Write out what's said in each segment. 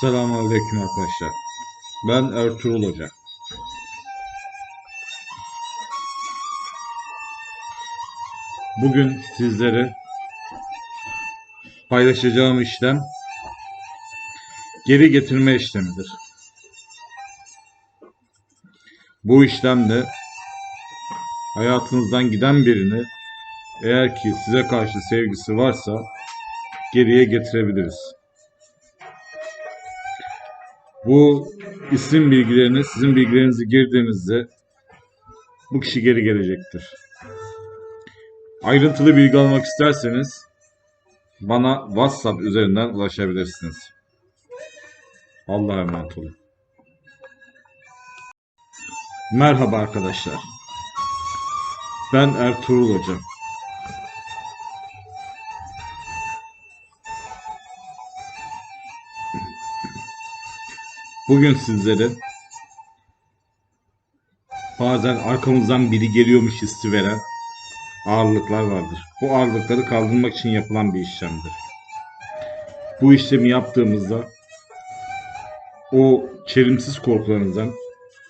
Selamünaleyküm arkadaşlar. Ben Ertuğrul Hoca. Bugün sizlere paylaşacağım işlem geri getirme işlemidir. Bu işlemde hayatınızdan giden birini eğer ki size karşı sevgisi varsa geriye getirebiliriz. Bu isim bilgilerini, sizin bilgilerinizi girdiğinizde bu kişi geri gelecektir. Ayrıntılı bilgi almak isterseniz bana WhatsApp üzerinden ulaşabilirsiniz. Allah'a emanet olun. Merhaba arkadaşlar. Ben Ertuğrul Hocam. Bugün sizlere bazen arkamızdan biri geliyormuş hissi veren ağırlıklar vardır. Bu ağırlıkları kaldırmak için yapılan bir işlemdir. Bu işlemi yaptığımızda o çelimsiz korkularınızdan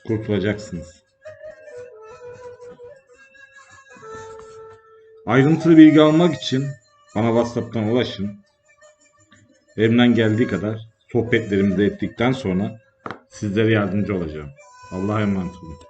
kurtulacaksınız. Ayrıntılı bilgi almak için bana WhatsApp'tan ulaşın. Elimden geldiği kadar sohbetlerimizi ettikten sonra sizlere yardımcı olacağım. Allah'a emanet olun.